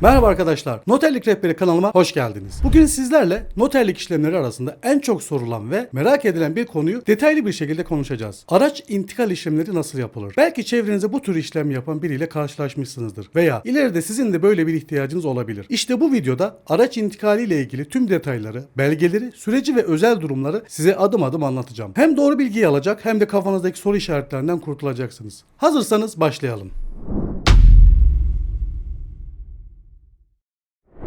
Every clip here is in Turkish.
Merhaba arkadaşlar. Noterlik Rehberi kanalıma hoş geldiniz. Bugün sizlerle noterlik işlemleri arasında en çok sorulan ve merak edilen bir konuyu detaylı bir şekilde konuşacağız. Araç intikal işlemleri nasıl yapılır? Belki çevrenizde bu tür işlem yapan biriyle karşılaşmışsınızdır veya ileride sizin de böyle bir ihtiyacınız olabilir. İşte bu videoda araç intikali ile ilgili tüm detayları, belgeleri, süreci ve özel durumları size adım adım anlatacağım. Hem doğru bilgiyi alacak hem de kafanızdaki soru işaretlerinden kurtulacaksınız. Hazırsanız başlayalım.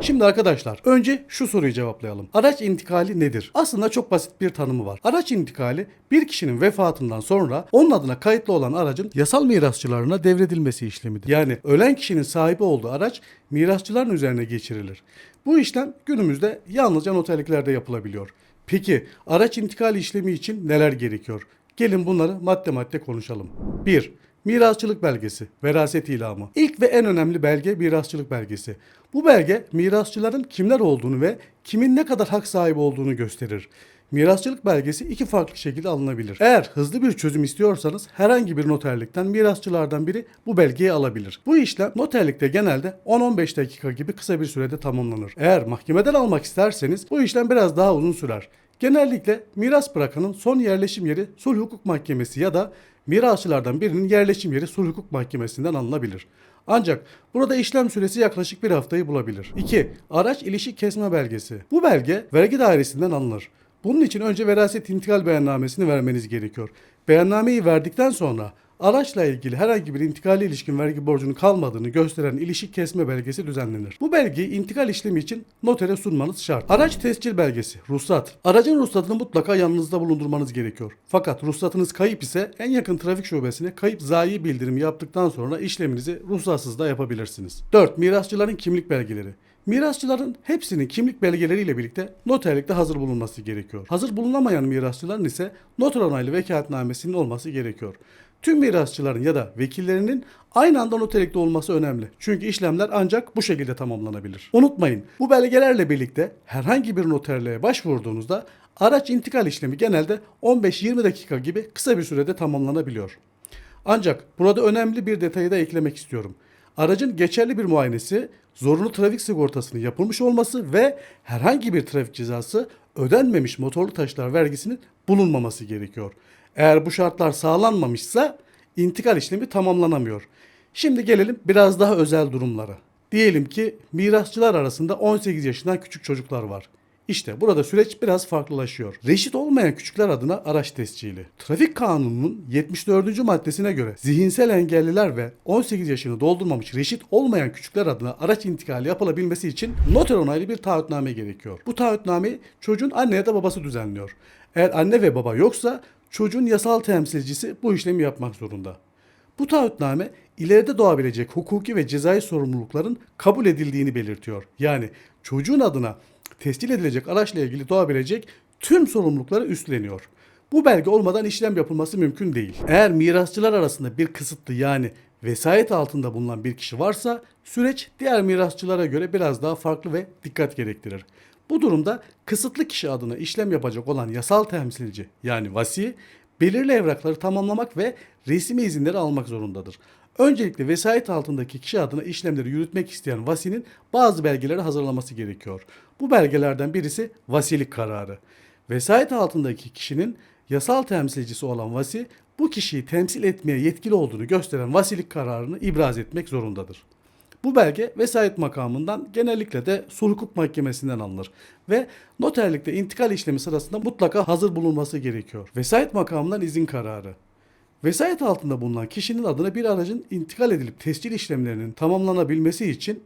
Şimdi arkadaşlar önce şu soruyu cevaplayalım. Araç intikali nedir? Aslında çok basit bir tanımı var. Araç intikali bir kişinin vefatından sonra onun adına kayıtlı olan aracın yasal mirasçılarına devredilmesi işlemidir. Yani ölen kişinin sahibi olduğu araç mirasçıların üzerine geçirilir. Bu işlem günümüzde yalnızca noterliklerde yapılabiliyor. Peki araç intikali işlemi için neler gerekiyor? Gelin bunları madde madde konuşalım. 1. Mirasçılık belgesi, veraset ilamı. İlk ve en önemli belge mirasçılık belgesi. Bu belge mirasçıların kimler olduğunu ve kimin ne kadar hak sahibi olduğunu gösterir. Mirasçılık belgesi iki farklı şekilde alınabilir. Eğer hızlı bir çözüm istiyorsanız herhangi bir noterlikten mirasçılardan biri bu belgeyi alabilir. Bu işlem noterlikte genelde 10-15 dakika gibi kısa bir sürede tamamlanır. Eğer mahkemeden almak isterseniz bu işlem biraz daha uzun sürer. Genellikle miras bırakanın son yerleşim yeri sulh hukuk mahkemesi ya da mirasçılardan birinin yerleşim yeri sulh hukuk mahkemesinden alınabilir. Ancak burada işlem süresi yaklaşık bir haftayı bulabilir. 2. Araç ilişik kesme belgesi. Bu belge vergi dairesinden alınır. Bunun için önce veraset intikal beyannamesini vermeniz gerekiyor. Beyannameyi verdikten sonra araçla ilgili herhangi bir intikali ilişkin vergi borcunun kalmadığını gösteren ilişik kesme belgesi düzenlenir. Bu belgeyi intikal işlemi için notere sunmanız şart. Araç tescil belgesi, ruhsat. Aracın ruhsatını mutlaka yanınızda bulundurmanız gerekiyor. Fakat ruhsatınız kayıp ise en yakın trafik şubesine kayıp zayi bildirimi yaptıktan sonra işleminizi ruhsatsız da yapabilirsiniz. 4. Mirasçıların kimlik belgeleri. Mirasçıların hepsinin kimlik belgeleriyle birlikte noterlikte hazır bulunması gerekiyor. Hazır bulunamayan mirasçıların ise noter onaylı vekaletnamesinin olması gerekiyor. Tüm mirasçıların ya da vekillerinin aynı anda noterlikte olması önemli. Çünkü işlemler ancak bu şekilde tamamlanabilir. Unutmayın bu belgelerle birlikte herhangi bir noterliğe başvurduğunuzda araç intikal işlemi genelde 15-20 dakika gibi kısa bir sürede tamamlanabiliyor. Ancak burada önemli bir detayı da eklemek istiyorum. Aracın geçerli bir muayenesi, zorunlu trafik sigortasının yapılmış olması ve herhangi bir trafik cezası ödenmemiş motorlu taşıtlar vergisinin bulunmaması gerekiyor. Eğer bu şartlar sağlanmamışsa intikal işlemi tamamlanamıyor. Şimdi gelelim biraz daha özel durumlara. Diyelim ki mirasçılar arasında 18 yaşından küçük çocuklar var. İşte burada süreç biraz farklılaşıyor. Reşit olmayan küçükler adına araç tescili. Trafik kanununun 74. maddesine göre zihinsel engelliler ve 18 yaşını doldurmamış reşit olmayan küçükler adına araç intikali yapılabilmesi için noter onaylı bir taahhütname gerekiyor. Bu taahhütnameyi çocuğun anne ya da babası düzenliyor. Eğer anne ve baba yoksa çocuğun yasal temsilcisi bu işlemi yapmak zorunda. Bu taahhütname ileride doğabilecek hukuki ve cezai sorumlulukların kabul edildiğini belirtiyor. Yani çocuğun adına tescil edilecek araçla ilgili doğabilecek tüm sorumlulukları üstleniyor. Bu belge olmadan işlem yapılması mümkün değil. Eğer mirasçılar arasında bir kısıtlı yani vesayet altında bulunan bir kişi varsa süreç diğer mirasçılara göre biraz daha farklı ve dikkat gerektirir. Bu durumda kısıtlı kişi adına işlem yapacak olan yasal temsilci yani vasi belirli evrakları tamamlamak ve resmi izinleri almak zorundadır. Öncelikle vesayet altındaki kişi adına işlemleri yürütmek isteyen vasinin bazı belgeleri hazırlaması gerekiyor. Bu belgelerden birisi vasilik kararı. Vesayet altındaki kişinin yasal temsilcisi olan vasi bu kişiyi temsil etmeye yetkili olduğunu gösteren vasilik kararını ibraz etmek zorundadır. Bu belge vesayet makamından genellikle de sulh hukuk mahkemesinden alınır ve noterlikte intikal işlemi sırasında mutlaka hazır bulunması gerekiyor. Vesayet makamından izin kararı. Vesayet altında bulunan kişinin adına bir aracın intikal edilip tescil işlemlerinin tamamlanabilmesi için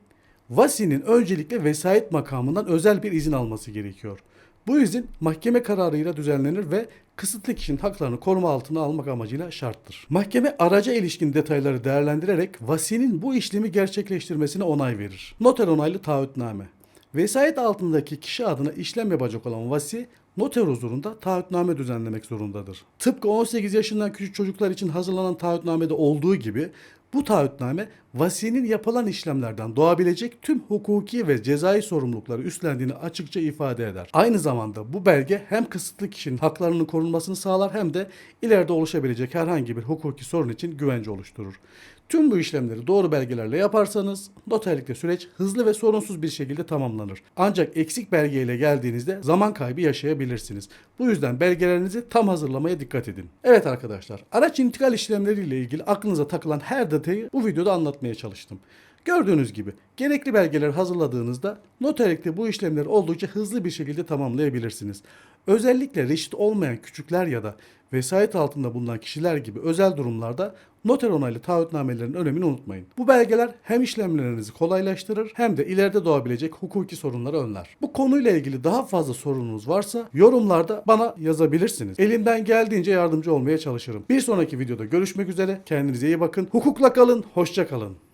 Vasi'nin öncelikle vesayet makamından özel bir izin alması gerekiyor. Bu izin mahkeme kararıyla düzenlenir ve kısıtlı kişinin haklarını koruma altına almak amacıyla şarttır. Mahkeme araca ilişkin detayları değerlendirerek vasinin bu işlemi gerçekleştirmesine onay verir. Noter onaylı taahhütname. Vesayet altındaki kişi adına işlem yapacak olan vasi noter huzurunda taahhütname düzenlemek zorundadır. Tıpkı 18 yaşından küçük çocuklar için hazırlanan taahhütnamede olduğu gibi bu taahhütname vasinin yapılan işlemlerden doğabilecek tüm hukuki ve cezai sorumlulukları üstlendiğini açıkça ifade eder. Aynı zamanda bu belge hem kısıtlı kişinin haklarının korunmasını sağlar hem de ileride oluşabilecek herhangi bir hukuki sorun için güvence oluşturur. Tüm bu işlemleri doğru belgelerle yaparsanız noterlikte süreç hızlı ve sorunsuz bir şekilde tamamlanır. Ancak eksik belgeyle geldiğinizde zaman kaybı yaşayabilirsiniz. Bu yüzden belgelerinizi tam hazırlamaya dikkat edin. Evet arkadaşlar, araç intikal işlemleriyle ilgili aklınıza takılan her detayı bu videoda anlatmaya çalıştım. Gördüğünüz gibi gerekli belgeleri hazırladığınızda noterlikte bu işlemleri oldukça hızlı bir şekilde tamamlayabilirsiniz. Özellikle reşit olmayan küçükler ya da vesayet altında bulunan kişiler gibi özel durumlarda noter onaylı taahhütnamelerin önemini unutmayın. Bu belgeler hem işlemlerinizi kolaylaştırır hem de ileride doğabilecek hukuki sorunları önler. Bu konuyla ilgili daha fazla sorununuz varsa yorumlarda bana yazabilirsiniz. Elimden geldiğince yardımcı olmaya çalışırım. Bir sonraki videoda görüşmek üzere. Kendinize iyi bakın. Hukukla kalın. Hoşça kalın.